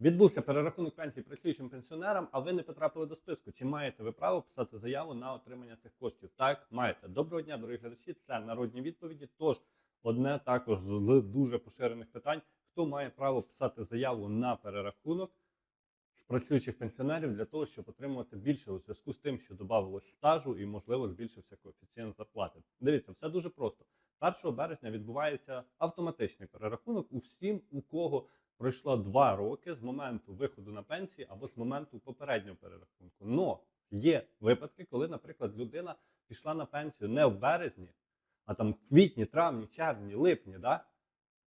Відбувся перерахунок пенсій працюючим пенсіонерам, а ви не потрапили до списку. Чи маєте ви право писати заяву на отримання цих коштів? Так, маєте. Доброго дня, дорогі глядачі. Це народні відповіді. Тож одне також з дуже поширених питань: хто має право писати заяву на перерахунок працюючих пенсіонерів для того, щоб отримувати більше у зв'язку з тим, що додавалось стажу і, можливо, збільшився коефіцієнт зарплати. Дивіться, все дуже просто. 1 березня відбувається автоматичний перерахунок у всім, у кого пройшло два роки з моменту виходу на пенсію або з моменту попереднього перерахунку. Но є випадки, коли, наприклад, людина пішла на пенсію не в березні, а там в квітні, травні, червні, липні, да?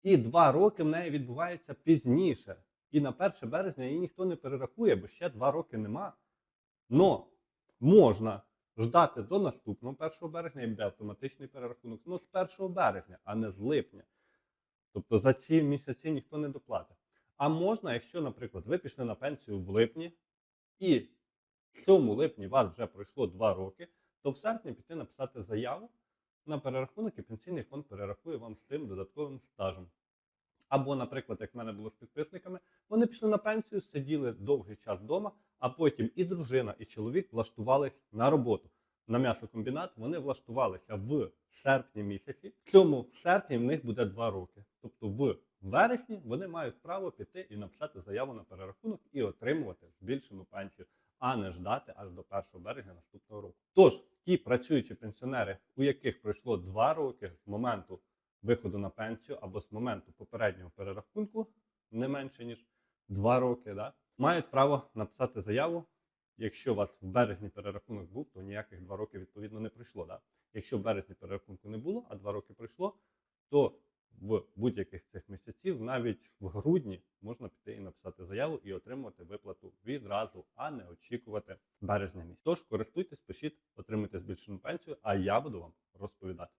і два роки в неї відбувається пізніше. І на 1 березня її ніхто не перерахує, бо ще два роки нема. Но можна ждати до наступного 1 березня і буде автоматичний перерахунок. Ну, з 1 березня, а не з липня. Тобто за ці місяці ніхто не доплатить. А можна, якщо, наприклад, ви пішли на пенсію в липні, і в цьому липні вас вже пройшло 2 роки, то в серпні піти написати заяву на перерахунок, і пенсійний фонд перерахує вам з цим додатковим стажем. Або, наприклад, як в мене було з підписниками, вони пішли на пенсію, сиділи довгий час вдома, а потім і дружина, і чоловік влаштувались на роботу. На м'ясокомбінат вони влаштувалися в серпні місяці. В цьому серпні в них буде два роки. Тобто в вересні вони мають право піти і написати заяву на перерахунок і отримувати збільшену пенсію, а не ждати аж до 1 березня наступного року. Тож ті працюючі пенсіонери, у яких пройшло два роки з моменту виходу на пенсію або з моменту попереднього перерахунку, не менше ніж два роки, да, мають право написати заяву. Якщо у вас в березні перерахунок був, то ніяких два роки відповідно не пройшло. Да? Якщо в березні перерахунку не було, а два роки пройшло, то в будь-яких цих місяців, навіть в грудні, можна піти і написати заяву і отримувати виплату відразу, а не очікувати березня місяця. Тож користуйтесь, пишіть, отримуйте збільшену пенсію, а я буду вам розповідати.